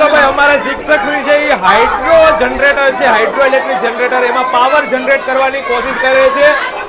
ચાલો ભાઈ, અમારા શિક્ષક વિશે હાઇડ્રો જનરેટર છે હાઇડ્રો ઇલેક્ટ્રિક જનરેટર એમાં પાવર જનરેટ કરવાની કોશિશ કરે છે.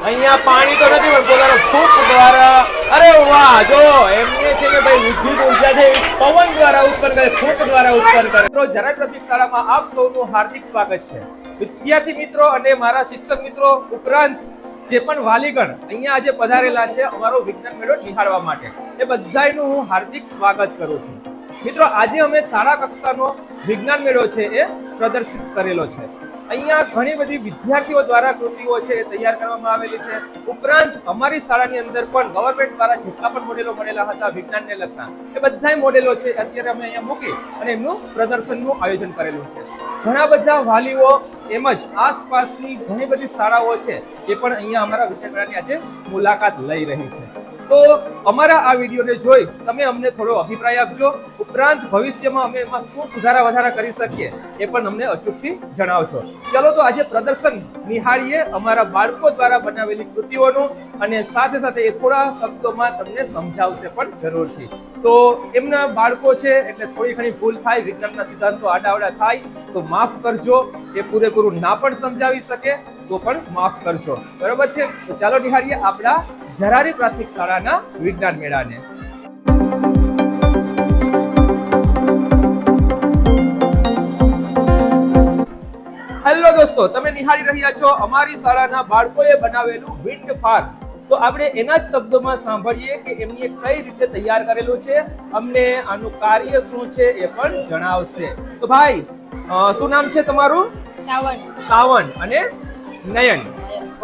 અહીંયા પાણી તો નથી, પણ પોતાનો ફૂંક દ્વારા અરે વાહ, જો એમને છે કે ભાઈ વિદ્યુત ઊર્જા છે પવન દ્વારા ઉત્પન્ન કરે, ફૂંક દ્વારા ઉત્પન્ન કરે. મિત્રો, જરાક ટ્રાફિક શાળામાં આપ સૌનું હાર્દિક સ્વાગત છે. વિદ્યાર્થી મિત્રો અને મારા શિક્ષક મિત્રો ઉપરાંત જે પણ વાલીગણ અહીંયા આજે પધારેલા છે, અમારો વિજ્ઞાન મેળો નિહાળવા માટે. એ બધાયનું હું હાર્દિક સ્વાગત કરું છું. મિત્રો, આજે અમે શાળા કક્ષાનો વિજ્ઞાન મેળો છે એ પ્રદર્શિત કરેલો છે. અહીંયા ઘણી બધી વિદ્યાર્થીઓ દ્વારા કૃતિઓ છે તૈયાર કરવામાં આવેલી છે. ઉપરાંત અમારી શાળાની અંદર પણ ગવર્મેન્ટ દ્વારા જેટલા પણ મોડેલો મળેલા હતા વિજ્ઞાનને લગતા, એ બધાય મોડેલો છે અત્યારે અમે અહીંયા મૂકી અને એમનું પ્રદર્શનનું આયોજન કરેલું છે. ઘણા બધા વાલીઓ તેમજ આસપાસની ઘણી બધી શાળાઓ છે એ પણ અહીંયા અમારા વિદ્યાર્થીઓની આજે મુલાકાત લઈ રહી છે. તો અમારા આ વિડીયોને જોઈ તમે અમને થોડો અભિપ્રાય આપજો. ઉપરાંત ભવિષ્યમાં અમે એમાં શું સુધારા વધારા કરી શકીએ એ પણ અમને અચૂકથી જણાવજો. ચલો તો આજે પ્રદર્શન નિહાળીએ અમારા બાળકો દ્વારા બનાવેલી કૃતિઓનું અને સાથે સાથે એ થોડા શબ્દોમાં તમને સમજાવશે પણ જરૂરથી. તો એમના બાળકો છે એટલે થોડી ઘણી ભૂલ થાય, વિજ્ઞાનના સિદ્ધાંતો આડાવડા થાય, તો માફ કરજો. એ પૂરેપૂરું ના પણ સમજાવી શકે, તો પણ માફ કરજો. બરોબર છે? તો ચાલો નિહાળીએ આપણા જરારી પ્રાથમિક શાળાના વિજ્ઞાન મેળાને. હેલો દોસ્તો તમે નિહાળી રહ્યા છો અમારી શાળાના બાળકોએ બનાવેલું વિન્ડ ફાર્મ તો આપણે એના જ શબ્દોમાં સાંભળીએ કે એમની કઈ રીતે તૈયાર કરેલું છે અમને આનું કાર્ય શું છે એ પણ જણાવશે. તો ભાઈ શું નામ છે તમારું? સાવન. સાવન અને નયન.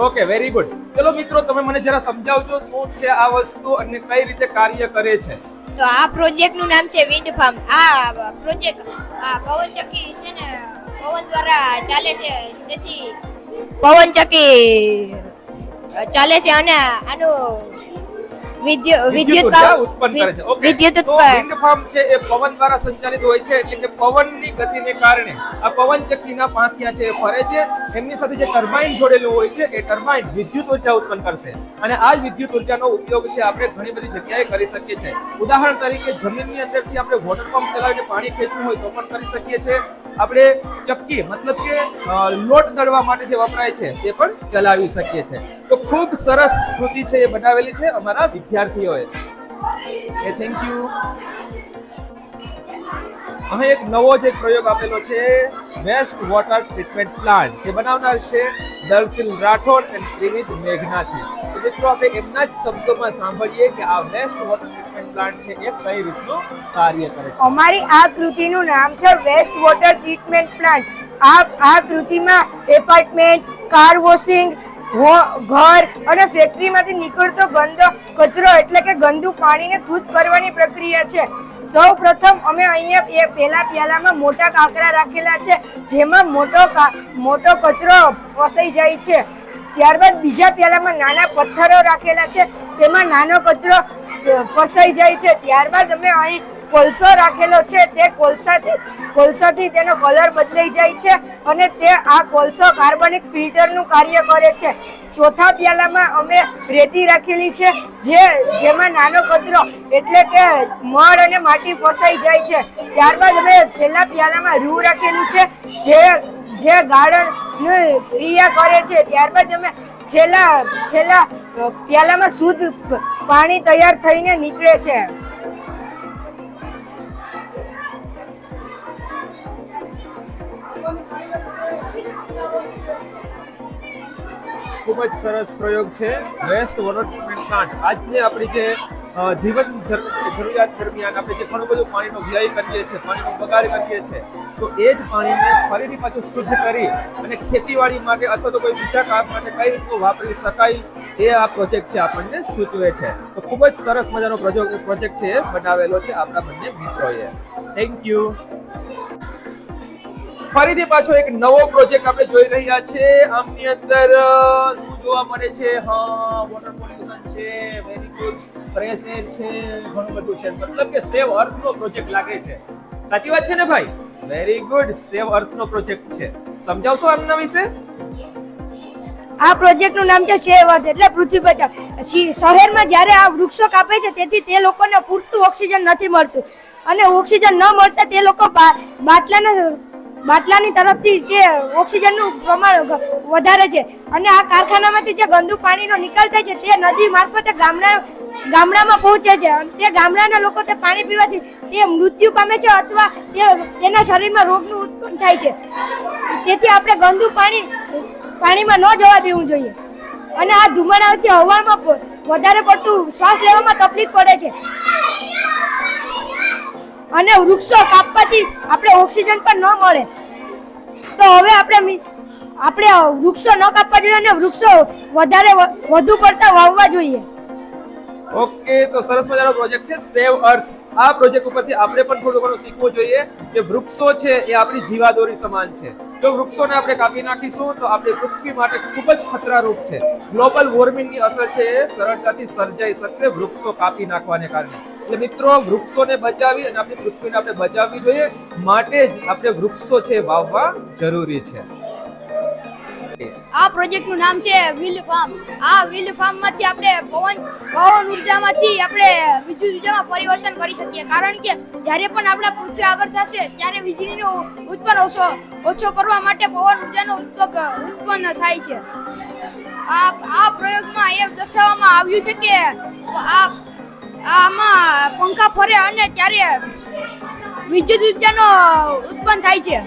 Okay very good. ચલો મિત્રો, તમે મને જરા સમજાવજો શું છે આ વસ્તુ અને કઈ રીતે કાર્ય કરે છે? તો આ પ્રોજેક્ટનું નામ છે વિન્ડ ફાર્મ આ પ્રોજેક્ટ આ પવન ચક્કી છે ને, પવન દ્વારા ચાલે છે તેથી પવન ચક્કી ચાલે છે અને આનું વિદ્યુત વિદ્યુત ઊર્જા પાવ- ઉત્પન્ન કરે છે. ઓકે તો વિન્ડ ફાર્મ છે એ પવન દ્વારા સંચાલિત હોય છે એટલે કે પવનની ગતિને કારણે આ પવન ચક્કીના પાંખિયા છે એ ફરે છે. એમની સાથે જે ટર્બાઇન જોડેલું હોય છે એ ટર્બાઇન વિદ્યુત ઊર્જા ઉત્પન્ન કરશે. અને આ જ વિદ્યુત ઉર્જાનો ઉપયોગ છે આપણે ઘણી બધી જગ્યાએ કરી શકીએ છીએ. ઉદાહરણ તરીકે જમીનની અંદરથી આપણે વોટર પંપ ચલાવીને પાણી ખેંચવું હોય તો પણ કરી શકીએ છીએ. આપણે ચક્કી મતલબ કે લોટ દળવા માટે જે વપરાય છે, તે પણ ચલાવી શકીએ છીએ તો ખૂબ સરસ કૃતિ છે એ બનાવેલી છે અમારા વિદ્યાર્થીઓએ. એ થેન્ક યુ અહીં એક નવો જે પ્રયોગ આપેલો છે વેસ્ટ વોટર ટ્રીટમેન્ટ પ્લાન્ટ જે બનાવનાર છે દલસિલ રાઠોડ અને ત્રિવિધ મેઘનાથી તો મિત્રો, આપણે એમના જ શબ્દોમાં સાંભળીએ કે આ વેસ્ટ વોટર ટ્રીટમેન્ટ પ્લાન્ટ છે, એ કઈ રીતનું કાર્ય કરે છે. અમારી આ કૃતિનું નામ છે વેસ્ટ વોટર ટ્રીટમેન્ટ પ્લાન્ટ આ આ કૃતિમાં એપાર્ટમેન્ટ કાર વોશિંગ ઘર અને ફેક્ટરીમાંથી નીકળતો ગંદો કચરો એટલે કે ગંદુ પાણીને શુદ્ધ કરવાની પ્રક્રિયા છે. સૌ પ્રથમ અમે અહીંયા એ પહેલા પ્યાલામાં મોટા કાંકરા રાખેલા છે, જેમાં મોટો મોટો કચરો ફસાઈ જાય છે. ત્યારબાદ બીજા પ્યાલામાં નાના પથ્થરો રાખેલા છે, તેમાં નાનો કચરો ફસાઈ જાય છે. ત્યારબાદ અમે અહીં કોલસો રાખેલો છે, તે કોલસાથી કોલસાથી તેનો કલર બદલાઈ જાય છે અને તે આ કોલસો કાર્બનિક ફિલ્ટરનું કાર્ય કરે છે. ચોથા પ્યાલામાં અમે રેતી રાખેલી છે, જે, જેમાં નાનો કચરો એટલે કે મળ અને માટી ફસાઈ જાય છે. ત્યારબાદ અમે છેલ્લા પ્યાલામાં રૂ રાખેલું છે, જે જે ગાર્ડન ક્રિયા કરે છે. ત્યારબાદ અમે છેલ્લા છેલ્લા પ્યાલામાં શુદ્ધ પાણી તૈયાર થઈને નીકળે છે. ખૂબ જ સરસ પ્રયોગ છે. Waste water treatment plant. આજની આપણી જે જીવન જર- જરૂરિયાત દરમિયાન આપણે જે ઘણું બધું પાણીનો વ્યય કરીએ છીએ, પાણીનો બગાડ કરીએ છીએ, તો એ જ પાણીને ફરીથી પાછું શુદ્ધ કરી અને ખેતીવાડી માટે અથવા તો કોઈ બીજા કામ માટે કઈ રીતનું વાપરી શકાય એ આ પ્રોજેક્ટ છે આપણને સૂચવે છે. તો ખૂબ જ સરસ મજાનો પ્રોજેક્ટ છે એ બનાવેલો છે આપણા બંને મિત્રોએ. થેન્ક યુ ફરીથી પાછો એક નવો પ્રોજેક્ટ આપણે જોઈ રહ્યા છે. આમની અંદર શું જોવા મળે છે? હા વોટર પોલ્યુશન છે વેરી ગુડ ફ્રેશ એર છે, ઘણું બધું છે. મતલબ કે સેવ અર્થ નો પ્રોજેક્ટ લાગે છે. સાચી વાત છે ને ભાઈ? વેરી ગુડ સેવ અર્થ નો પ્રોજેક્ટ છે. સમજાવશો આમના વિશે? આ પ્રોજેક્ટનું નામ છે સેવ અર્થ, એટલે પૃથ્વી બચાવ શહેરમાં જ્યારે આ વૃક્ષો કાપે છે, તેથી તે લોકોને પૂરતું ઓક્સિજન નથી મળતું. અને ઓક્સિજન ન મળતા તે લોકો બાટલાના બાટલાની તરફથી તે ઓક્સિજનનું પ્રમાણ વધારે છે. અને આ કારખાનામાંથી જે ગંદુ પાણીનો નિકાલ થાય છે, તે નદી મારફતે ગામડા ગામડામાં પહોંચે છે. તે ગામડાના લોકો તે પાણી પીવાથી તે મૃત્યુ પામે છે અથવા તે તેના શરીરમાં રોગનું ઉત્પન્ન થાય છે. તેથી આપણે ગંદુ પાણી, પાણીમાં ન જવા દેવું જોઈએ. અને આ ધુમાડાથી હવામાં વધારે પડતું શ્વાસ લેવામાં તકલીફ પડે છે. અને વૃક્ષો કાપવાથી આપણે ઓક્સિજન પણ ન મળે. તો હવે આપણે આપણે વૃક્ષો ન કાપવા જોઈએ અને વૃક્ષો વધારે વધુ પડતા વાવવા જોઈએ. ઓકે, તો સરસ મજાનો પ્રોજેક્ટ છે સેવ અર્થ. આ પ્રોજેક્ટ ઉપરથી આપણે પણ થોડું ઘણું શીખવું જોઈએ કે વૃક્ષો છે એ આપણી જીવાદોરી સમાન છે. જો વૃક્ષોને આપણે કાપી નાખીશું. તો આપણે પૃથ્વી માટે ખૂબ જ ખતરારૂપ છે. ગ્લોબલ વોર્મિંગની અસર છે. એ સરળતાથી સર્જાઈ શકશે વૃક્ષો કાપી નાખવાને કારણે. એટલે મિત્રો, વૃક્ષોને બચાવી અને આપણી પૃથ્વીને આપણે બચાવવી જોઈએ. માટે જ આપણે વૃક્ષો છે વાવવા જરૂરી છે. આ પ્રોજેક્ટનું નામ છે વિલ ફાર્મ. આ વિલ ફાર્મમાંથી આપણે પવન પવન ઉર્જામાંથી આપણે વિદ્યુત ઉર્જામાં પરિવર્તન કરી શકીએ. કારણ કે જ્યારે પણ આપણા પૃથ્વી આગળ થશે, ત્યારે વીજળીનો ઉત્પન્ન ઓછો ઓછો કરવા માટે પવન ઉર્જાનો ઉત્પક, ઉત્પન્ન થાય છે. આ આ પ્રયોગમાં એ દર્શાવવામાં આવ્યું છે કે આ, આમાં પંખા ફરે અને ત્યારે વિદ્યુત ઉર્જાનો ઉત્પન્ન થાય છે.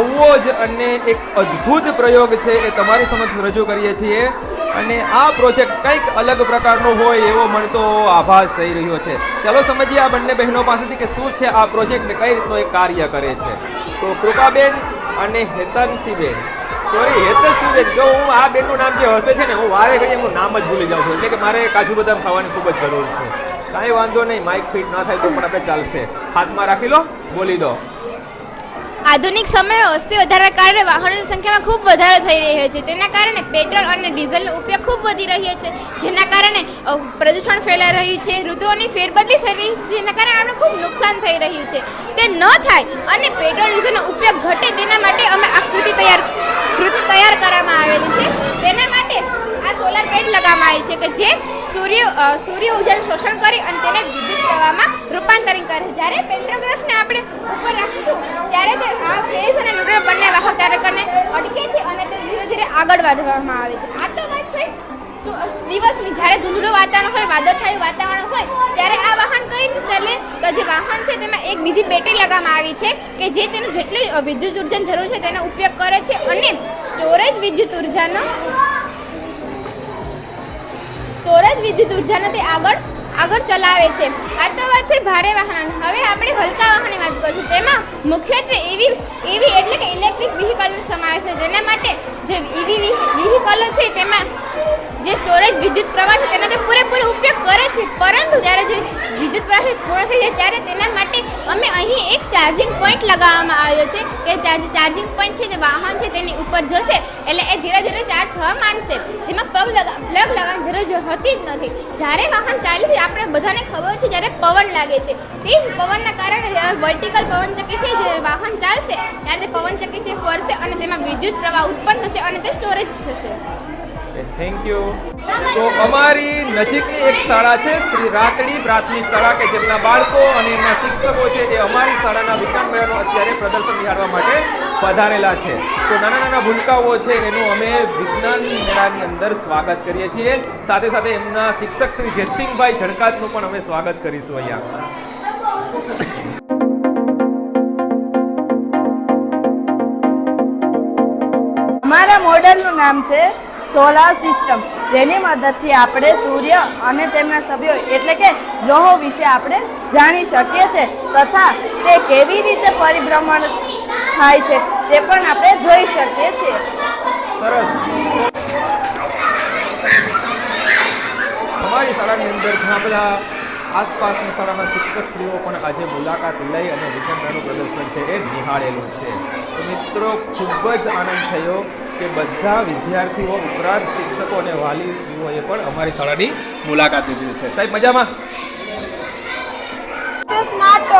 એક જ અને એક અદ્ભુત પ્રયોગ છે એ તમારી સમક્ષ રજૂ કરીએ છીએ. અને આ પ્રોજેક્ટ કંઈક અલગ પ્રકારનો હોય એવો મને તો આભાસ થઈ રહ્યો છે. ચાલો સમજીએ આ બંને બહેનો પાસેથી કે શું છે આ પ્રોજેક્ટ કઈ રીતનો એ કાર્ય કરે છે. તો કૃપાબેન અને હેતનસિંહબેન સોરી હેતનસિંહબેન જો હું આ બેનનું નામ જે હશે છે ને, હું વારે ઘડીએ એમનું નામ જ ભૂલી જાઉં છું. એટલે કે મારે કાજુ બદામ ખાવાની ખૂબ જ જરૂર છે. કાંઈ વાંધો નહીં માઇક ફિટ ના થાય તો પણ આપણે ચાલશે. હાથમાં રાખી લો, બોલી દો. આધુનિક સમયે વસ્તી વધારા કારણે વાહનોની સંખ્યામાં ખૂબ વધારો થઈ રહ્યો છે. તેના કારણે પેટ્રોલ અને ડીઝલનો ઉપયોગ ખૂબ વધી રહ્યો છે. જેના કારણે પ્રદૂષણ ફેલાઈ રહ્યું છે, ઋતુઓની ફેરબદલી થઈ રહી છે, જેના કારણે આપણે ખૂબ નુકસાન થઈ રહ્યું છે. તે ન થાય અને પેટ્રોલ ડીઝલનો ઉપયોગ ઘટે તેના માટે અમે આ કૃતિ તૈયાર કૃતિ તૈયાર કરવામાં આવેલી છે. તેના માટે આ સોલાર પેડ લગાવવામાં આવી છે કે જે સૂર્ય સૂર્ય ઉર્જાનું શોષણ કરી અને તેને વિદ્યુત પ્રવાહમાં રૂપાંતરિત કરે. જ્યારે પેન્ટ્રોગ્રાફને આપણે ઉપર રાખીશું ત્યારે તે આ ફેઝ અને ન્યુટ્રલ બંને વાહક ચાલકોને અટકે છે અને તે ધીરે ધીરે આગળ વધવામાં આવે છે. આ તો વાત થઈ દિવસની જ્યારે ધૂંધળું વાતાવરણ હોય, વાદળછાયું વાતાવરણ હોય, ત્યારે આ વાહન કઈ રીતે ચાલે? તો જે વાહન છે તેમાં એક બીજી બેટરી લગાવવામાં આવી છે કે જે તેનું જેટલી વિદ્યુત ઉર્જાની જરૂર છે તેનો ઉપયોગ કરે છે અને સ્ટોરેજ વિદ્યુત ઉર્જાનો, સ્ટોરેજ વિદ્યુત ઉર્જાનો તે આગળ આગળ ચલાવે છે. આ તો વાત છે ભારે વાહન. હવે આપણે હલકા વાહનની વાત કરીશું. તેમાં મુખ્યત્વે એવી એવી એટલે કે ઇલેક્ટ્રિક વ્હીકલનો સમાવેશ છે. જેના માટે જે ઈવી વ્હીકલો છે, તેમાં જે સ્ટોરેજ વિદ્યુત પ્રવાહ છે તેનો તે પૂરેપૂરો ઉપયોગ કરે છે. પરંતુ જ્યારે જે વિદ્યુત પ્રવાહ પૂર્ણ થઈ જાય ત્યારે તેના માટે અમે અહીં એક ચાર્જિંગ પોઈન્ટ લગાવવામાં આવ્યો છે કે ચાર્જ ચાર્જિંગ પોઈન્ટ છે, જે વાહન છે, તેની ઉપર જશે એટલે એ ધીરે ધીરે ચાર્જ થવા માંડશે. જેમાં પગ લગા પ્લગ લગાવવાની જરૂર હોતી જ નથી. જ્યારે વાહન ચાલે છે, આપણે બધાને ખબર છે, જ્યારે પવન લાગે છે. તે જ પવનના કારણે વર્ટિકલ પવનચક્કી છે, જ્યારે વાહન ચાલશે, ત્યારે તે પવનચક્કી છે, ફરશે અને તેમાં વિદ્યુત પ્રવાહ ઉત્પન્ન થશે અને તે સ્ટોરેજ થશે. ઓકે થેન્ક યુ તો અમારી નજીકની એક શાળા છે, શ્રી રાતડી પ્રાથમિક શાળા કે જેમના બાળકો અને એમના શિક્ષકો છે એ અમારી શાળાના વિજ્ઞાન મેળાનું અત્યારે પ્રદર્શન નિહાળવા માટે પધારેલા છે. તો નાના નાના ભૂલકાઓ છે એનું અમે વિજ્ઞાન મેળાની અંદર સ્વાગત કરીએ છીએ. સાથે સાથે એમના શિક્ષક શ્રી જયસિંહભાઈ ઝડકાતનું પણ અમે સ્વાગત કરીશું અહીંયા. અમારા મોડેલનું નામ છે સોલાર સિસ્ટમ જેની મદદથી આપણે સૂર્ય અને તેમના સભ્યો, એટલે કે ગ્રહો વિશે આપણે જાણી શકીએ છીએ, તથા તે કેવી રીતે પરિભ્રમણ થાય છે, તે પણ આપણે જોઈ શકીએ છીએ. સરસ. અમારી શાળાની અંદર ઘણા બધા આસપાસની શાળાના શિક્ષકશ્રીઓ પણ આજે મુલાકાત લઈ અને વિજ્ઞાનનું પ્રદર્શન છે, એ નિહાળેલું છે. મિત્રો, ખૂબ જ આનંદ થયો. કે બધા વિદ્યાર્થીઓ, ઉપરાંત શિક્ષકો અને વાલીઓએ પણ અમારી શાળાની મુલાકાત લીધી છે. સાહેબ, મજામાં? સ્માર્ટ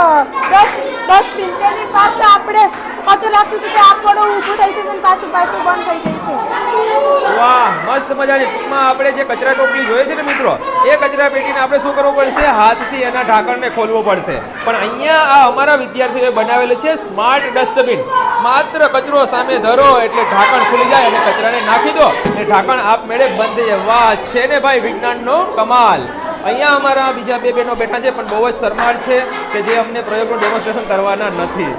ડસ્ટબિન તેની પાસે આપણે કચરો લાખ સુધી તે આપણું ઊભું થઈ છે પાછું પાછું બંધ થઈ જાય છે. વાહ, મસ્ત મજાની ટૂંકમાં આપણે જે કચરા ટોપલી જોઈએ છે ને મિત્રો, એ કચરા પેટીને આપણે શું કરવું પડશે? હાથથી એના ઢાંકણને ખોલવું પડશે. પણ અહીંયા આ અમારા વિદ્યાર્થીઓએ બનાવેલું છે સ્માર્ટ ડસ્ટબિન. માત્ર કચરો સામે ધરો એટલે ઢાંકણ ખુલી જાય અને કચરાને નાખી દો અને ઢાંકણ આપમેળે બંધ થઈ જાય. વાહ, છે ને ભાઈ વિજ્ઞાનનો કમાલ. અહીંયા અમારા બીજા બે બહેનો બેઠા છે, પણ બહુ જ શરમાળ છે કે જે અમને પ્રયોગનું ડેમોન્સ્ટ્રેશન કરવાના નથી.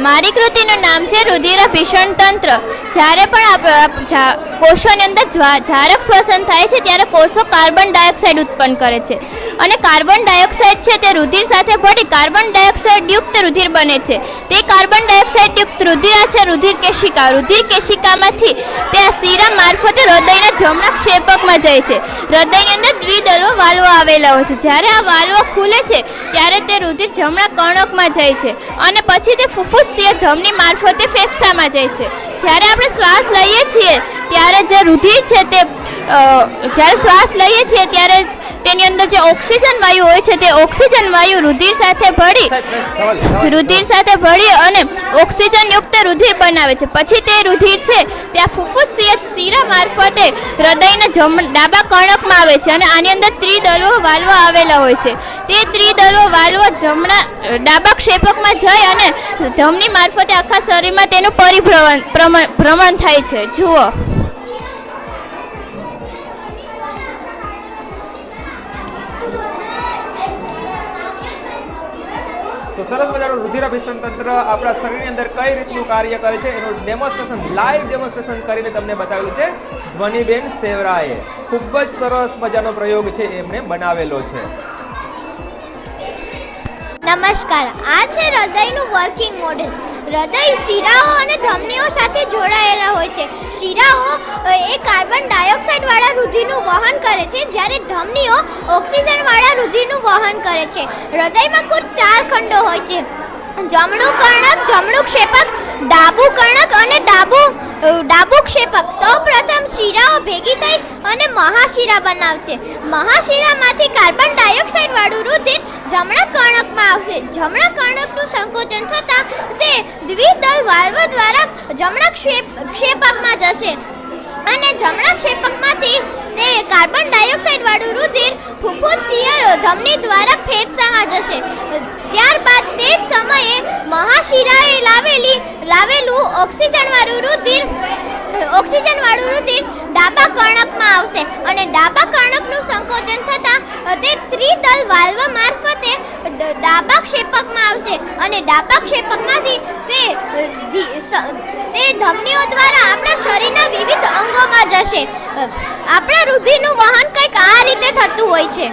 મારી કૃતિનું નામ છે રુધિર ભીષણ તંત્ર. જ્યારે પણ આપ- કોષોની અંદર જારક શ્વસન થાય છે ત્યારે કોષો કાર્બન ડાયોક્સાઇડ ઉત્પન્ન કરે છે. અને કાર્બન ડાયોક્સાઇડ છે તે રુધિર સાથે ભળી કાર્બન ડાયોક્સાઇડ યુક્ત રુધિર બને છે. તે કાર્બન ડાયોક્સાઇડ યુક્ત રુધિર છે રુધિર કેશિકા. રુધિર કેશિકામાંથી તે શીરા મારફતે હૃદયના જમણા ક્ષેપકમાં જાય છે. હૃદયની અંદર દ્વિદલો વાલ્વો આવેલા હોય છે. જ્યારે આ વાલ્વો ખુલે છે, ત્યારે તે રુધિર જમણા કર્ણકમાં જાય છે અને પછી તે ફુફુસીય ધમની મારફતે ફેફસામાં જાય છે. જ્યારે આપણે શ્વાસ લઈએ છીએ ત્યારે જે રુધિર છે તે જ્યારે શ્વાસ લઈએ છીએ ત્યારે તેની અંદર જે ઓક્સિજન વાયુ હોય છે તે ઓક્સિજન વાયુ રુધિર સાથે ભળી. રુધિર સાથે ભળી અને ઓક્સિજન યુક્ત રુધિર બનાવે છે. પછી તે રુધિર છે ત્યાં ફુફ્ફુસ શીરા મારફતે હૃદયના જમ ડાબા કર્ણકમાં આવે છે અને આની અંદર ત્રિદલવો વાલ્વ આવેલા હોય છે. તે ત્રિદલો વાલ્વ જમણા ડાબા ક્ષેપકમાં જઈ અને ધમની મારફતે આખા શરીરમાં તેનું પરિભ્રમણ ભ્રમણ થાય છે. જુઓ. સરસ મજાનું રુધિરાભિસરણ તંત્ર આપણા શરીરની અંદર કઈ રીતનું કાર્ય કરે છે એનું ડેમોન્સ્ટ્રેશન લાઈવ ડેમોન્સ્ટ્રેશન કરીને તમને બતાવ્યું છે. ધ્વનિબેન સેવરાએ ખૂબ જ સરસ મજાનો પ્રયોગ છે એમને બનાવેલો છે. નમસ્કાર, આ છે હૃદયનું વર્કિંગ મોડેલ હૃદય શિરાઓ અને ધમનીઓ સાથે જોડાયેલા હોય છે. શિરાઓ એ કાર્બન ડાયોક્સાઇડવાળા રુધિરનું વહન કરે છે, જ્યારે ધમનીઓ ઓક્સિજનવાળા રુધિરનું વહન કરે છે. હૃદયમાં કુલ ચાર ખંડો હોય છે. જમણું કર્ણક, જમણું ક્ષેપક, ડાબું કર્ણક અને ડાબું ડાબું ક્ષેપક. સૌપ્રથમ શિરાઓ ભેગી થઈ અને મહાશિરા બનાવશે. મહાશિરામાંથી કાર્બન ડાયોક્સાઇડ વાળું રુધિર જમણા કર્ણકમાં આવશે. જમણા કર્ણકનું સંકોચન થતાં તે દ્વિદલ વાલ્વ દ્વારા જમણા ક્ષેપ, ક્ષેપકમાં જશે. અને જમણા ક્ષેપકમાંથી તે કાર્બન ડાયોક્સાઇડ વાળું રુધિર ફુફુસીય ધમની દ્વારા ફેફસામાં જશે. ત્યારબાદ તે જ સમયે મહાશિરાએ લાવેલી, લાવેલું ઓક્સિજન વાળું રુધિર, ઓક્સિજન વાળું રુધિર ડાબા કર્ણકમાં આવશે. અને ડાબા કર્ણકનું સંકોચન થતાં તે ત્રિદલ વાલ્વ મારફતે ડાબા ક્ષેપકમાં આવશે. અને ડાબા ક્ષેપકમાંથી તે તે ધમનીઓ દ્વારા આપણા શરીરના વિવિધ અંગોમાં જશે. આપણા રુધિરનું વહન કંઈક આ રીતે થતું હોય છે.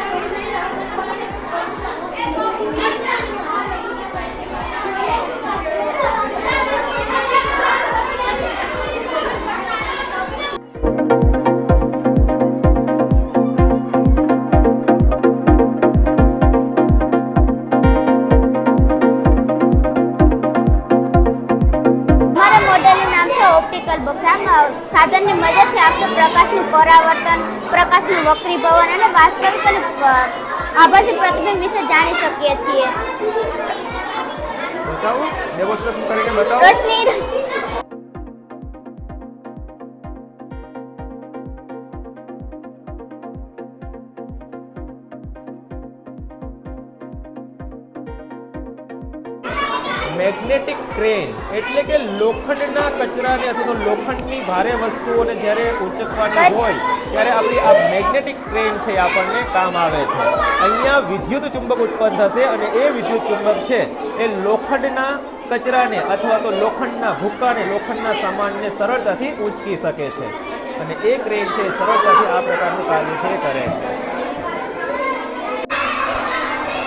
પરાવર્તન પ્રકાશનું વક્રીભવન અને વાસ્તવિક અને આભાસી પ્રતિબિંબ વિશે જાણી શકીએ છીએ. બતાવો. ડેમોન્સ્ટ્રેશન કરીને બતાવો. રોશની રોશની મેગ્નેટિક ક્રેન એટલે કે લોખંડના કચરાને અથવા તો લોખંડની ભારે વસ્તુઓને જ્યારે ઉંચકવાની હોય ત્યારે આપણી આ મેગ્નેટિક ક્રેન છે એ આપણને કામ આવે છે. અહીંયા વિદ્યુત ચુંબક ઉત્પન્ન થશે અને એ વિદ્યુત ચુંબક છે એ લોખંડના કચરાને અથવા તો લોખંડના ભૂક્કાને લોખંડના સામાનને સરળતાથી ઉંચકી શકે છે. અને એ ક્રેન છે એ સરળતાથી આ પ્રકારનું કાર્ય છે એ કરે છે.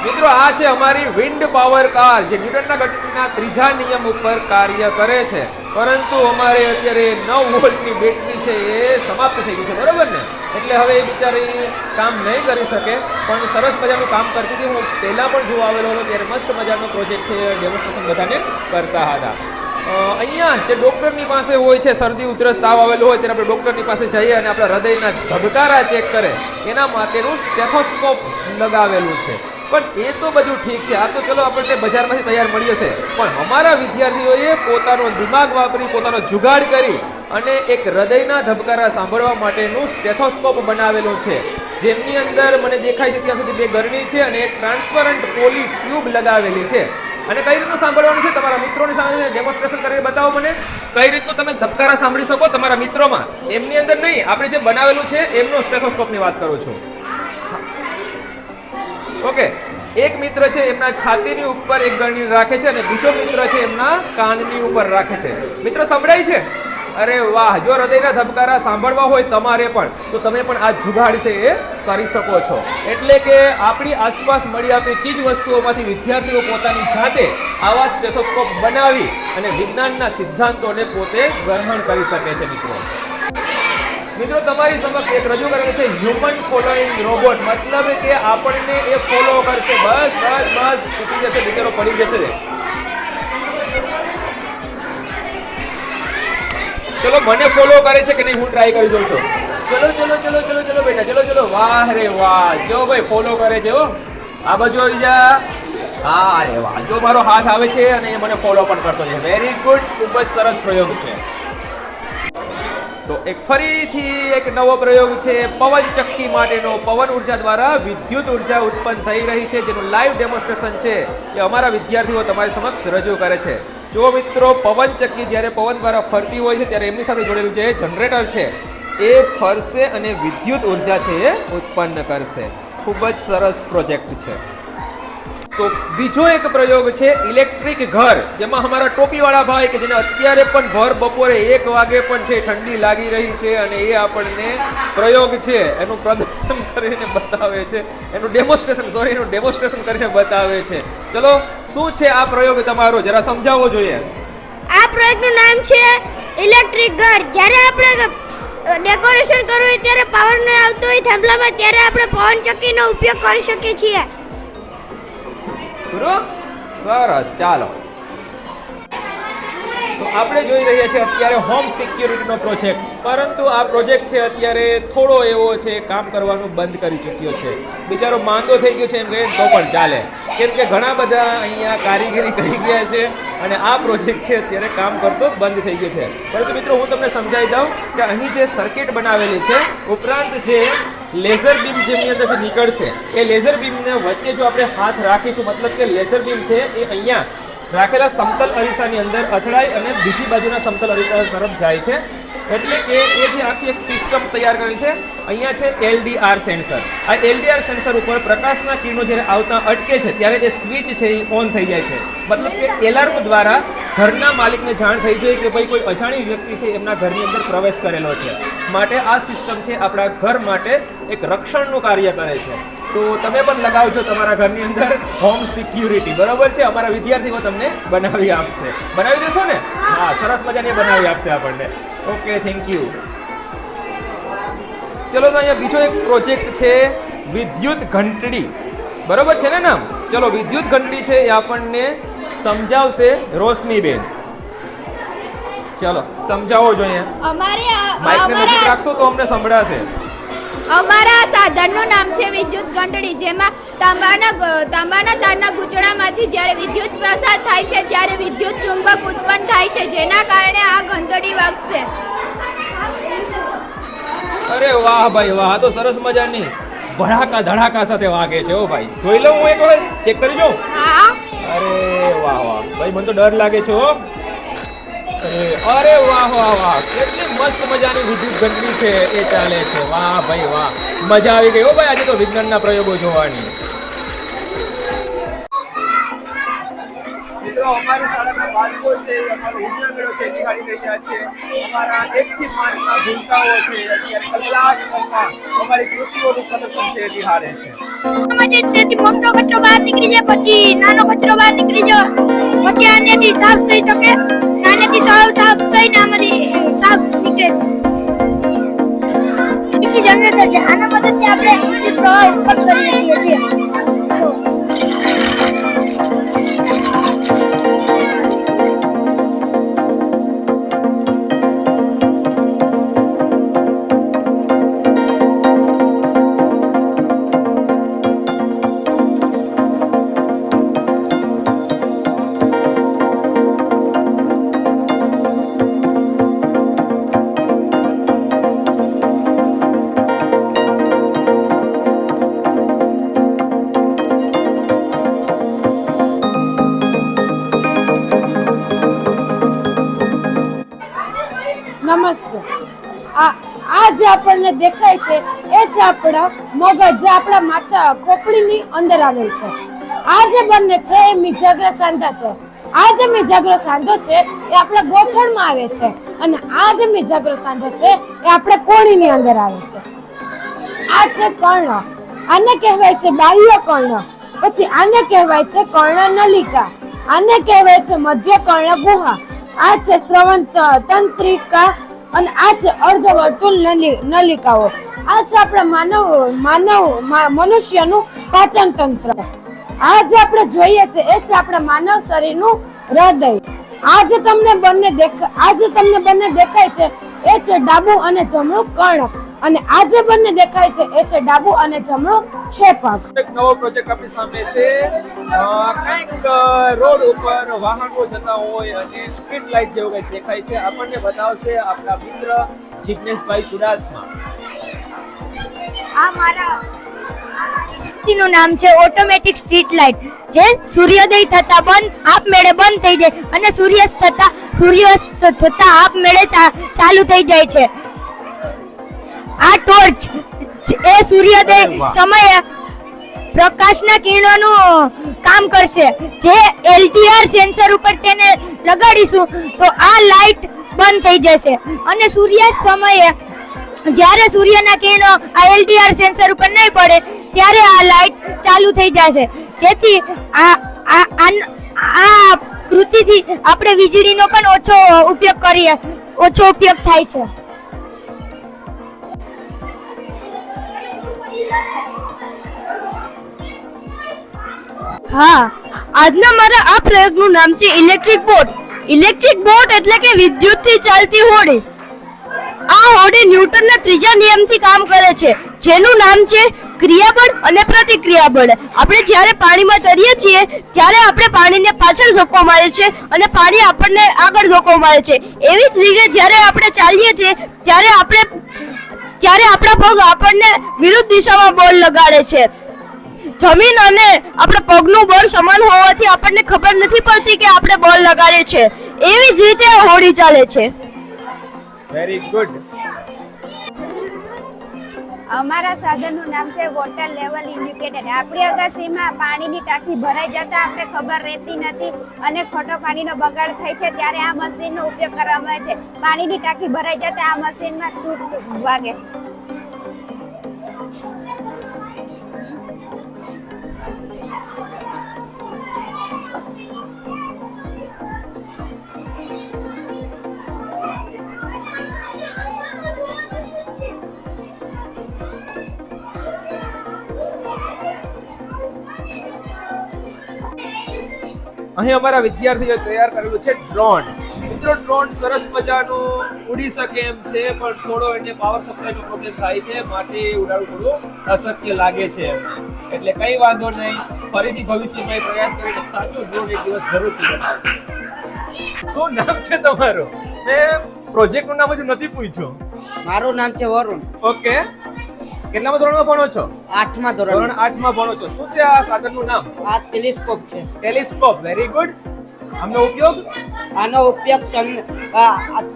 મિત્રો, આ છે અમારી વિન્ડ પાવર કાર જે ન્યૂટનના ગતિના ત્રીજા નિયમ ઉપર કાર્ય કરે છે. પરંતુ અમારે અત્યારે નવ વોલ્ટની બેટરી છે એ સમાપ્ત થઈ ગઈ છે, બરોબર ને? એટલે હવે એ બિચારી કામ નહીં કરી શકે, પણ સરસ મજાનું કામ કરતી હતી. હું પહેલાં પણ જોવા આવેલો હતો, ત્યારે મસ્ત મજાનો પ્રોજેક્ટ છે ડેમોન્સ્ટ્રેશન બધાને કરતા હતા. અહીંયા જે ડૉક્ટરની પાસે હોય છે, શરદી, ઉધરસ, તાવ આવેલો હોય, ત્યારે આપણે ડૉક્ટરની પાસે જઈએ અને આપણા હૃદયના ધબકારા ચેક કરે. એના માટેનું સ્ટેથોસ્કોપ લગાવેલું છે. પણ એ તો બધું ઠીક છે. આ તો ચલો આપણને બજારમાંથી તૈયાર મળી છે. પણ અમારા વિદ્યાર્થીઓએ પોતાનો દિમાગ વાપરી, પોતાનો જુગાડ કરી અને એક હૃદયના ધબકારા સાંભળવા માટેનું સ્ટેથોસ્કોપ બનાવેલું છે. જેમની અંદર મને દેખાય છે ત્યાં સુધી બે ગરણી છે અને એક ટ્રાન્સપરન્ટ પોલી ટ્યુબ લગાવેલી છે. અને કઈ રીતનું સાંભળવાનું છે તમારા મિત્રોની સામે ડેમોન્સ્ટ્રેશન કરીને બતાવો મને? કઈ રીતનું તમે ધબકારા સાંભળી શકો તમારા મિત્રોમાં? એમની અંદર નહીં, આપણે જે બનાવેલું છે, એમનો સ્ટેથોસ્કોપની વાત કરું છું. ઓકે. એક મિત્ર છે એમના છાતીની ઉપર એક ગરણી રાખે છે અને બીજો મિત્ર છે એમના કાનની ઉપર રાખે છે. મિત્ર, સંભળાય છે? અરે વાહ, જો હૃદયના ધબકારા સાંભળવા હોય તમારે પણ, તો તમે પણ આ જુગાડ છે એ કરી શકો છો. એટલે કે આપણી આસપાસ મળી આવતી ચીજ વસ્તુઓમાંથી વિદ્યાર્થીઓ પોતાની જાતે આવા સ્ટેથોસ્કોપ બનાવી અને વિજ્ઞાનના સિદ્ધાંતોને પોતે ગ્રહણ કરી શકે છે, મિત્રો. મિત્રો, તમારી સમક્ષ એક રજૂ કરેલું છે હ્યુમન ફોલોઈંગ રોબોટ મતલબ કે આપણને એ ફોલો કરશે. બસ બસ બસ. તૂટી જશે દીકરો પડી જશે. ચલો, મને ફોલો કરે છે કે નહીં, હું ટ્રાય કરી દઉં છું. ચલો ચલો ચલો ચલો ચલો, બેટા, ચલો ચલો. વાહ, રે વાહ. જો ભાઈ ફોલો કરે છે, હો. આ બાજુ આવી જા. હા, રે વાહ. જો મારો હાથ આવે છે અને એ મને ફોલો પણ કરતો છે. વેરી ગુડ ખૂબ જ સરસ પ્રયોગ છે. તો એક ફરીથી એક નવો પ્રયોગ છે પવન ચક્કી માટેનો પવન ઊર્જા દ્વારા વિદ્યુત ઊર્જા ઉત્પન્ન થઈ રહી છે, જેનું લાઈવ ડેમોન્સ્ટ્રેશન છે એ અમારા વિદ્યાર્થીઓ તમારી સમક્ષ રજૂ કરે છે. જો મિત્રો પવન ચક્કી જ્યારે પવન દ્વારા ફરતી હોય છે, ત્યારે એમની સાથે જોડેલું જે જનરેટર છે, એ ફરશે અને વિદ્યુત ઊર્જા છે એ ઉત્પન્ન કરશે. ખૂબ જ સરસ પ્રોજેક્ટ છે. તો બીજો એક પ્રયોગ છે ઇલેક્ટ્રિક ઘર, જેમાં અમારા ટોપીવાળા ભાઈ કે જેને અત્યારે પણ ભર બપોરે એક વાગે પણ છે, ઠંડી લાગી રહી છે અને એ આપણને પ્રયોગ છે, એનું પ્રદર્શન કરીને બતાવે છે, એનું ડેમોન્સ્ટ્રેશન સોરી એનું ડેમોન્સ્ટ્રેશન કરીને બતાવે છે. ચલો, શું છે આ પ્રયોગ તમારો? જરા સમજાવવો જોઈએ. આ પ્રયોગનું નામ છે ઇલેક્ટ્રિક ઘર. જ્યારે આપણે ડેકોરેશન કરવું હોય ત્યારે પાવર ન આવતો હોય, થાંભલામાં, ત્યારે આપણે પવન ચક્કીનો ઉપયોગ કરી શકીએ છીએ. પૂરો? સરસ, ચાલો. તો આપણે જોઈ રહ્યા છીએ અત્યારે હોમ સિક્યુરિટીનો પ્રોજેક્ટ પરંતુ આ પ્રોજેક્ટ છે અત્યારે થોડો એવો છે, કામ કરવાનું બંધ કરી ચૂક્યો છે. બિચારો માંદો થઈ ગયો છે એમ કહે, તો પણ ચાલે. કેમ કે ઘણા બધા અહીંયા કારીગરી કરી ગયા છે. અને આ પ્રોજેક્ટ છે અત્યારે કામ કરતો બંધ થઈ ગયો છે. પરંતુ મિત્રો, હું તમને સમજાવી દઉં કે અહીં જે સર્કિટ બનાવેલી છે, ઉપરાંત જે લેઝર બીમ જેમની અંદરથી નીકળશે, એ લેઝર બીમને વચ્ચે જો આપણે હાથ રાખીશું, મતલબ કે લેઝર બીમ છે એ અહીંયા રાખેલા સમતલ અરીસાની અંદર અથડાય અને બીજી બાજુના સમતલ અરીસા તરફ જાય છે. એટલે કે એ જે આખી એક સિસ્ટમ તૈયાર કરેલ છે અહીંયા છે એલડીઆર સેન્સર આ એલડીઆર સેન્સર ઉપર પ્રકાશના કિરણો જ્યારે આવતા અટકે છે ત્યારે એ સ્વિચ છે એ ઓન થઈ જાય છે. મતલબ કે એલાર્મ દ્વારા ઘરના માલિકને જાણ થઈ જાય કે ભાઈ કોઈ અજાણી વ્યક્તિ છે એમના ઘરની અંદર પ્રવેશ કરેલો છે. માટે આ સિસ્ટમ છે આપણા ઘર માટે એક રક્ષણનું કાર્ય કરે છે. તો તમે પણ લગાવજો તમારા ઘરની અંદર હોમ સિક્યુરિટી બરોબર છે? અમારા વિદ્યાર્થીઓ તમને બનાવી આપશે. બનાવી દેશો ને? હા સરસ મજાની બનાવી આપશે આપણને. ઓકે થેન્ક યુ ચલો તો અહીંયા બીજો એક પ્રોજેક્ટ છે વિદ્યુત ઘંટડી. બરોબર છે ને નામ? ચલો વિદ્યુત ઘંટડી છે એ આપણને સમજાવશે રોશનીબેન. ચલો સમજાવો જોઈએ અમારે માઇકને નજીક રાખશો તો અમને સંભળાશે. અમારા સાધનનું નામ છે વિદ્યુત ઘંટડી જેમાં તાંબાના તાંબાના તારના ગૂંચળામાંથી જ્યારે વિદ્યુત પ્રસાર થાય છે ત્યારે વિદ્યુત ચુંબક ઉત્પન્ન થાય છે જેના કારણે આ ઘંટડી વાગશે. અરે વાહ ભાઈ વાહ તો સરસ મજાની ભડાકા ધડાકા સાથે વાગે છે ઓ ભાઈ. જોઈ લઉં હું એક વખત ચેક કરી જોઉં? હા. અરે વાહ વાહ. ભાઈ ભાઈ મને તો ડર લાગે છે હો. અરે અરે વાહ વાહ વાહ. કેટલી મસ્ત મજાની વિદ્યુત ઘંટડી છે એ ચાલે છે. વાહ ભાઈ વાહ. મજા આવી ગઈ હો ભાઈ આજે તો વિજ્ઞાનના પ્રયોગો જોવાની. મિત્રો અમારી શાળાના બાળકો છે અમારો મેળો છે એની હારી રહ્યા છે. અમારા એકથી પાંચના ભૂલકાઓ છે. અત્યારે કલાક કલાક અમારી કૃતિઓનું પ્રદર્શન છે એની હારે છે. પછી તેથી મોટો કચરો બહાર નીકળી જાય પછી નાનો કચરો બહાર નીકળી જાય. પછી આનેથી સાફ થઈ શકે. નાનેથી સાફ કઈ ના મળી, સાફ નીકળે. બીજી જનરેટર છે, આના મદદથી આપણે વિદ્યુત પ્રવાહ ઉત્પન્ન કરી શકીએ છીએ. દેખાય છે, એ છે આપણા મગજ, જે આપણા માથા ખોપડીની અંદર આવેલ છે. આ જે બંને છે, એ મિજાગ્ર સાંધા છે. આ જે મિજાગ્ર સાંધો છે, એ આપણા ગોઠણમાં આવે છે. અને આ જે મિજાગ્ર સાંધો છે, એ આપણે કોણીની અંદર આવે છે. આ છે કર્ણ. આને કહેવાય છે બાહ્ય કર્ણ. પછી આને કહેવાય છે કર્ણ નલિકા. આને કહેવાય છે મધ્ય કર્ણ ગુહા. આ છે શ્રવણ તંત્રિકા અને આ છે અર્ધવર્તુળ નલિ- નલિકાઓ. આ છે આપણા માનવ માનવ મનુષ્યનું પાચન તંત્ર આ જે આપણે જોઈએ છે, એ છે આપણા માનવ શરીરનું હૃદય. આ તમને બંને દેખ, આ જે તમને બંને દેખાય છે, એ છે ડાબુ અને જમણું કર્ણક અને આ જે બંને દેખાય છે એ છે ડાબુ અને જમણું ક્ષેપક એક નવો પ્રોજેક્ટ આપણી સામે છે. કંઈક રોડ ઉપર વાહનો જતા હોય અને સ્ટ્રીટ લાઇટ જેવું કંઈક દેખાય છે. આપણને બતાવશે આપણા મિત્ર જિજ્ઞેશભાઈ ચુડાસમા. આ મારા નું નામ છે ઓટોમેટિક સ્ટ્રીટ લાઇટ જે સૂર્યોદય થતા બંધ આપમેળે બંધ થઈ જાય અને સૂર્યાસ્ત થતા સૂર્યાસ્ત થતા આપમેળે ચાલુ થઈ જાય છે. આ ટોર્ચ એ સૂર્યોદય સમયે પ્રકાશના કિરણોનું કામ કરશે. જે એલટીઆર સેન્સર ઉપર તેને લગાડીશું તો આ લાઇટ બંધ થઈ જશે. અને સૂર્યાસ્ત સમયે જ્યારે સૂર્યના કિરણો આ એલડીઆર સેન્સર ઉપર નહીં પડે ત્યારે આ લાઇટ ચાલુ થઈ જશે. જેથી આ આ આ કૃતિથી આપણે વીજળીનો પણ ઓછો ઉપયોગ કરીએ ઓછો ઉપયોગ થાય છે. હા, આજના મારા આ પ્રયોગનું નામ છે ઇલેક્ટ્રિક બોટ. ઇલેક્ટ્રિક બોટ એટલે કે વિદ્યુતથી ચાલતી હોડી. આ હોડી ન્યૂટનના ત્રીજા નિયમથી કામ કરે છે. જેનું નામ છે ક્રિયાબળ અને પ્રતિક્રિયાબળ. આપણે જ્યારે પાણીમાં તરીએ છીએ, ત્યારે આપણે પાણીને પાછળ ધક્કો મારે છે અને પાણી આપણને આગળ ધક્કો મારે છે. એવી જ રીતે જ્યારે આપણે ચાલીએ છીએ, ત્યારે આપણે ત્યારે આપણા પગ આપણને વિરુદ્ધ દિશામાં બોલ લગાડે છે. જમીન અને આપણા પગનું બળ સમાન હોવાથી આપણને ખબર નથી પડતી કે આપણે બોલ લગાડે છે એવી જ રીતે હોળી ચાલે છે. વેરી ગુડ અમારા સાધનનું નામ છે વોટર લેવલ ઇન્ડિકેટર આપણી અગાસીમાં પાણીની ટાંકી ભરાઈ જતા આપણે ખબર રહેતી નથી અને ખોટો પાણીનો બગાડ થાય છે ત્યારે આ મશીનનો ઉપયોગ કરવામાં આવે છે. પાણીની ટાંકી ભરાઈ જતા આ મશીનમાં તૂટ વાગે. અહીં અમારા વિદ્યાર્થીઓએ તૈયાર કરેલું છે ડ્રોન. મિત્રો ડ્રોન સરસ મજાનું ઉડી શકે એમ છે પણ થોડો એને પાવર સપ્લાયનો પ્રોબ્લેમ થાય છે માટે ઉડાડવું થોડું અશક્ય લાગે છે. એટલે કંઈ વાંધો નહીં ફરીથી ભવિષ્યમાં પ્રયાસ કરીને સાચું ડ્રોન એક દિવસ જરૂરથી શું નામ છે તમારું? મેં પ્રોજેક્ટનું નામ હજુ નથી પૂછ્યું. મારું નામ છે વરુણ. ઓકે કેટલામાં ધોરણમાં ભણો છો? આઠમા ધોરણ. ધોરણ આઠમાં ભણો છો. શું છે આ સાધનનું નામ? આ ટેલિસ્કોપ છે. ટેલિસ્કોપ. વેરી ગુડ આમનો ઉપયોગ? આનો ઉપયોગ ચંદ-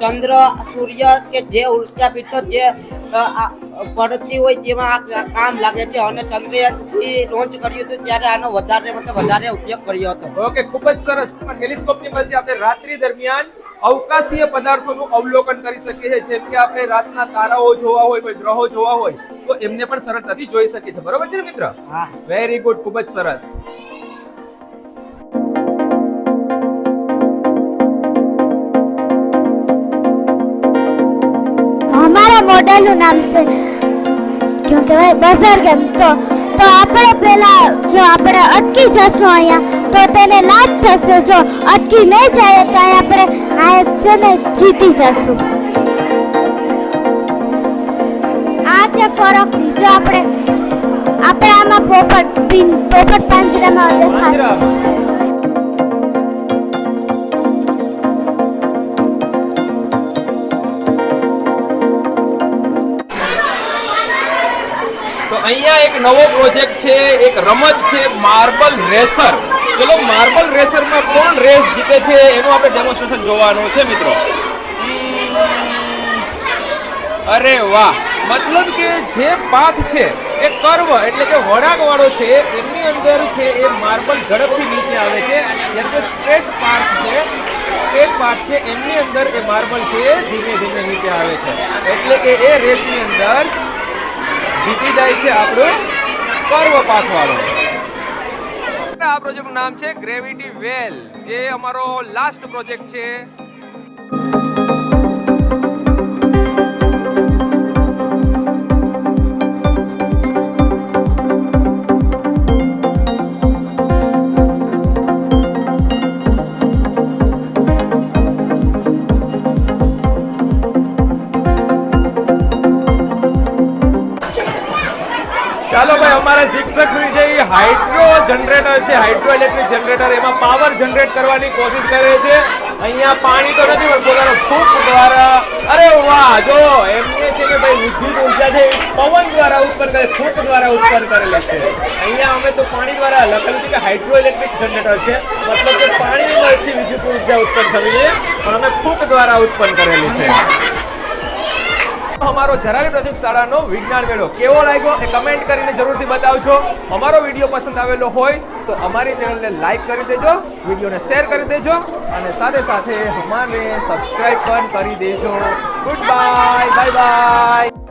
ચંદ્ર સૂર્ય કે જે ઊર્જા પીઠો જે આ પડતી હોય જેમાં આ કામ લાગે છે. અને ચંદ્રયાનથી લોન્ચ કર્યું હતું ત્યારે આનો વધારે મતલબ વધારે ઉપયોગ કર્યો હતો. ઓકે ખૂબ જ સરસ. ટેલિસ્કોપની મદદથી આપણે રાત્રિ દરમિયાન અવકાશીય પદાર્થોનું અવલોકન કરી શકીએ છીએ. જેમ કે આપણે રાતના તારાઓ જોવા હોય કોઈ ગ્રહો જોવા હોય તો એમને પણ સરળતાથી જોઈ શકે છે બરોબર છે ને મિત્ર? વેરી ગુડ ખૂબ જ સરસ. અમારા મોડેલનું નામ છે કેમ કે ભાઈ બજાર ગેમ તો તો આપણે પેલા જો આપણે અટકી જશું અહીંયા તો તેને લાભ થશે. જો અટકી નહીં જાય તો આપણે આ છે ને જીતી જશું. છે ફરક બીજો આપણે આપણે આમાં પોપટ પોપટ પાંજરામાં દેખાશે. તો અહીંયા એક નવો પ્રોજેક્ટ છે, એક રમત છે, માર્બલ રેસર. ચલો, માર્બલ રેસરમાં કોણ રેસ જીતે છે, એનું આપણે ડેમોન્સ્ટ્રેશન જોવાનું છે, મિત્રો. અરે વાહ. મતલબ કે જે પાથ છે, એ કર્વ એટલે કે વળાંક વાળો છે, એમની અંદર છે એ માર્બલ ઝડપથી નીચે આવે છે. જ્યારે કે સ્ટ્રેટ પાથ છે, સ્ટ્રેટ પાથ છે, એમની અંદર એ માર્બલ છે ધીમે ધીમે નીચે આવે છે. એટલે કે એ રેસની અંદર જીતી જાય છે આપણું કર્વ પાથ વાળો આ પ્રોજેક્ટનું નામ છે ગ્રેવિટી વેલ, જે અમારો લાસ્ટ પ્રોજેક્ટ છે. ચાલો ભાઈ, અમારા શિક્ષક છે, એ હાઇડ્રો જનરેટર છે હાઇડ્રો ઇલેક્ટ્રિક જનરેટર એમાં પાવર જનરેટ કરવાની કોશિશ કરે છે. અહીંયા પાણી તો નથી, પણ પોતાનો ફૂંક દ્વારા. અરે વાહ, જો એમને છે કે ભાઈ, વિદ્યુત ઊર્જા છે પવન દ્વારા ઉત્પન્ન કરે ફૂંક દ્વારા ઉત્પન્ન કરેલી છે. અહીંયા અમે તો પાણી દ્વારા લખેલું છે કે હાઇડ્રો ઇલેક્ટ્રિક જનરેટર છે. મતલબ કે પાણીની મદદથી વિદ્યુત ઊર્જા ઉત્પન્ન થવી છે પણ અમે ફૂંક દ્વારા ઉત્પન્ન કરેલી છે. અમારો જરાવી પ્રયોગશાળાનો શાળાનો વિજ્ઞાન મેળો કેવો લાગ્યો એ કમેન્ટ કરીને જરૂરથી બતાવજો. અમારો વીડિયો પસંદ આવેલો હોય તો અમારી ચેનલને લાઈક કરી દેજો, વિડીયોને શેર કરી દેજો અને સાથે સાથે અમારે સબસ્ક્રાઈબ પણ કરી દેજો. Good bye bye bye